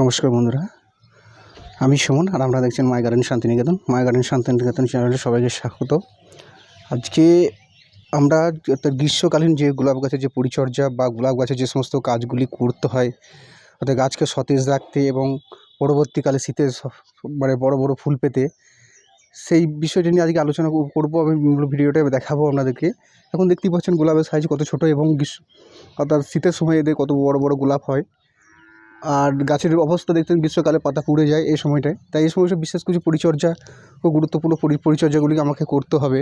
নমস্কার বন্ধুরা। আমি সুমন আর আপনারা দেখছেন my garden Santiniketan. My garden Santiniketan চ্যানেলে সবাইকে স্বাগত। আজকে আমরা অর্থাৎ গ্রীষ্মকালীন যে গোলাপ গাছের যে পরিচর্যা বা গোলাপ গাছের যে সমস্ত কাজগুলি করতে হয়, অর্থাৎ গাছকে সতেজ রাখতে এবং পরবর্তীকালে শীতে মানে বড় বড় ফুল পেতে, সেই বিষয়টি নিয়ে আজকে আলোচনা করব। আমি ভিডিওটা দেখাবো আপনাদেরকে। এখন দেখতেই পাচ্ছেন গোলাপের সাইজ কত ছোট এবং গ্রীষ্ম, অর্থাৎ শীতের সময় এদের কত বড় বড় গোলাপ হয়। আর গাছের অবস্থা দেখতেন গ্রীষ্মকালে পাতা পুড়ে যায় এই সময়টায়। তাই এই সময়টা বিশেষ কিছু পরিচর্যা ও গুরুত্বপূর্ণ পরি- পরিচর্যাগুলি আমাকে করতে হবে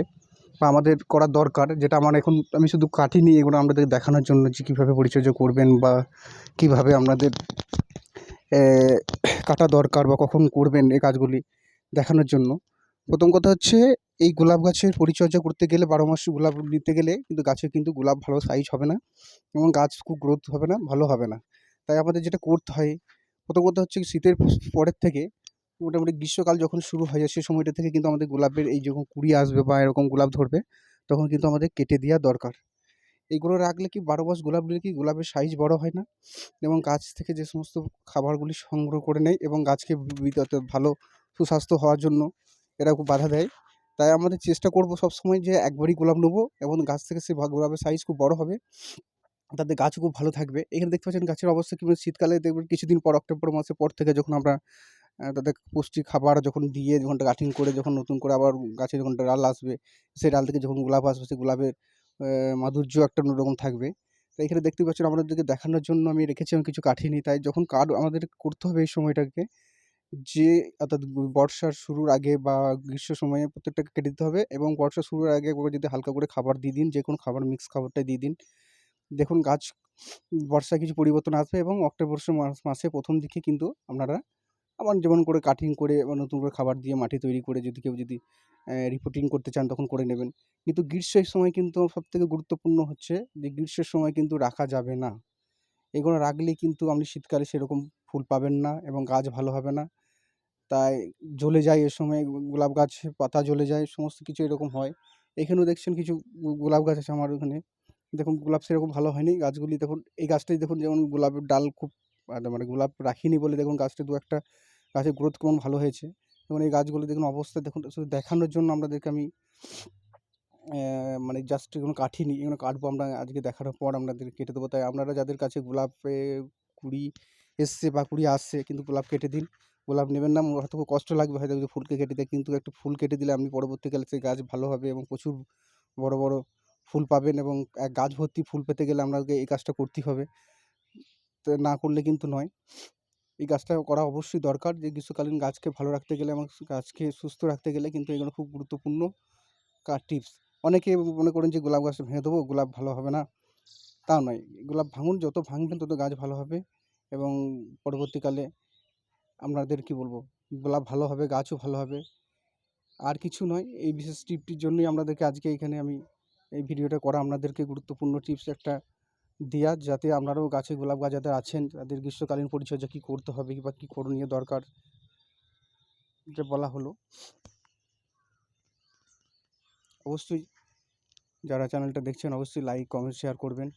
বা আমাদের করা দরকার, যেটা আমার এখন আমি শুধু কাটিনি এগুলো আপনাদের দেখানোর জন্য যে কীভাবে পরিচর্যা করবেন বা কীভাবে আপনাদের কাটা দরকার বা কখন করবেন এই কাজগুলি দেখানোর জন্য। প্রথম কথা হচ্ছে, এই গোলাপ গাছের পরিচর্যা করতে গেলে বারো মাস গোলাপ নিতে গেলে কিন্তু গাছের কিন্তু গোলাপ ভালো সাইজ হবে না এবং গাছ খুব গ্রোথ হবে না, ভালো হবে না। তাই আমাদের যেটা করতে হয়, প্রথম কথা হচ্ছে শীতের পরের থেকে মোটামুটি গ্রীষ্মকাল যখন শুরু হয়ে যায় সেই সময়টা থেকে কিন্তু আমাদের গোলাপের এই যখন কুড়ি আসবে বা এরকম গোলাপ ধরবে, তখন কিন্তু আমাদের কেটে দেওয়া দরকার। এইগুলো রাখলে কি বারো মাস গোলাপ দিলে কি গোলাপের সাইজ বড় হয় না? এবং গাছ থেকে যে সমস্ত খাবারগুলি সংগ্রহ করে নেয় এবং গাছকে ভালো সুস্বাস্থ্য হওয়ার জন্য এরা খুব বাধা দেয়। তাই আমাদের চেষ্টা করব সবসময় যে একবারই গোলাপ নেব এবং গাছ থেকে সে গোলাপের সাইজ খুব বড় হবে। তাতে গাছও খুব ভালো থাকবে। এখানে দেখতে পাচ্ছেন গাছের অবস্থা কীভাবে শীতকালে দেখবেন কিছুদিন পর অক্টোবর মাসের পর থেকে যখন আমরা তাদের পুষ্টি খাবার যখন দিয়ে, যখন কাটিং করে, যখন নতুন করে আবার গাছে যখন ডাল আসবে, সেই ডাল থেকে যখন গোলাপ আসবে, সেই গোলাপের মাধুর্য একটা অন্যরকম থাকবে। তাই এখানে দেখতে পাচ্ছেন আমাদেরকে দেখানোর জন্য আমি রেখেছি, আমি কিছু কাটিনি তাই যখন কাট আমাদের করতে হবে এই সময়টাকে, যে, অর্থাৎ বর্ষার শুরুর আগে বা গ্রীষ্ম সময়ে প্রত্যেকটাকে কেটে দিতে হবে এবং বর্ষা শুরুর আগে যদি হালকা করে খাবার দিয়ে দিন, যে কোনো খাবার মিক্স খাবারটাই দিয়ে দিন। দেখুন গাছ, বর্ষায় কিছু পরিবর্তন আসবে এবং অক্টোবর মাস প্রথম দিকে কিন্তু আপনারা আবার যেমন করে কাটিং করে আবার নতুন করে খাবার দিয়ে মাটি তৈরি করে যদি কেউ যদি রিপোর্টিং করতে চান তখন করে নেবেন। কিন্তু গ্রীষ্মের সময় কিন্তু সবথেকে গুরুত্বপূর্ণ হচ্ছে যে গ্রীষ্মের সময় কিন্তু রাখা যাবে না। এগুলো রাখলে কিন্তু আপনি শীতকালে সেরকম ফুল পাবেন না এবং গাছ ভালো হবে না। তাই জ্বলে যায় এ সময়, গোলাপ গাছ, পাতা জ্বলে যায়, সমস্ত কিছু এরকম হয়। এখানেও দেখছেন কিছু গোলাপ গাছ আছে আমার ওখানে। দেখুন গোলাপ সেরকম ভালো হয়নি। গাছগুলি দেখুন, এই গাছটাই দেখুন যেমন গোলাপের ডাল খুব মানে গোলাপ রাখিনি বলে দেখুন গাছটা দু একটা গাছের গ্রোথ কেমন ভালো হয়েছে। এবং এই গাছগুলি দেখুন অবস্থা দেখুন, শুধু দেখানোর জন্য আপনাদেরকে আমি মানে জাস্ট এগুলো কাটিনি এগুলো কাটবো আমরা আজকে দেখানোর পর আপনাদের কেটে দেবো। তাই আপনারা যাদের কাছে গোলাপে কুড়ি এসছে বা কুড়ি আসছে কিন্তু গোলাপ কেটে দিন, গোলাপ নেবেন না হয়তো খুব কষ্ট লাগবে হয়তো ফুলকে কেটে দেয়, কিন্তু একটু ফুল কেটে দিলে আপনি পরবর্তীকালে সেই গাছ ভালো হবে এবং প্রচুর বড় বড় ফুল পাবেন এবং এক গাছ ভর্তি ফুল পেতে গেলে আপনাকে এই কাজটা করতেই হবে। না করলে কিন্তু নয়। এই কাজটা করা অবশ্যই দরকার যে গ্রীষ্মকালীন গাছকে ভালো রাখতে গেলে এবং গাছকে সুস্থ রাখতে গেলে কিন্তু এগুলো খুব গুরুত্বপূর্ণ টিপস। অনেকে মনে করেন যে গোলাপ গাছ ভেঙে দেবো, গোলাপ ভালো হবে না। তা নয়। গোলাপ ভাঙুন, যত ভাঙবেন তত গাছ ভালো হবে এবং পরবর্তীকালে আপনাদের কি বলব? গোলাপ ভালো হবে, গাছও ভালো হবে। আর কিছু নয়। এই বিশেষ টিপটির জন্যই আপনাদেরকে আজকে এখানে আমি এই ভিডিওটা করা আপনাদেরকে গুরুত্বপূর্ণ টিপস একটা দেওয়া যাতে আপনারাও গাছে গোলাপ গাছ যাদের আছেন, তাদের গ্রীষ্মকালীন পরিচর্যা কী করতে হবে বা কী করণীয় দরকার যে বলা হলো। অবশ্যই যারা চ্যানেলটা দেখছেন, অবশ্যই লাইক কমেন্ট শেয়ার করবেন।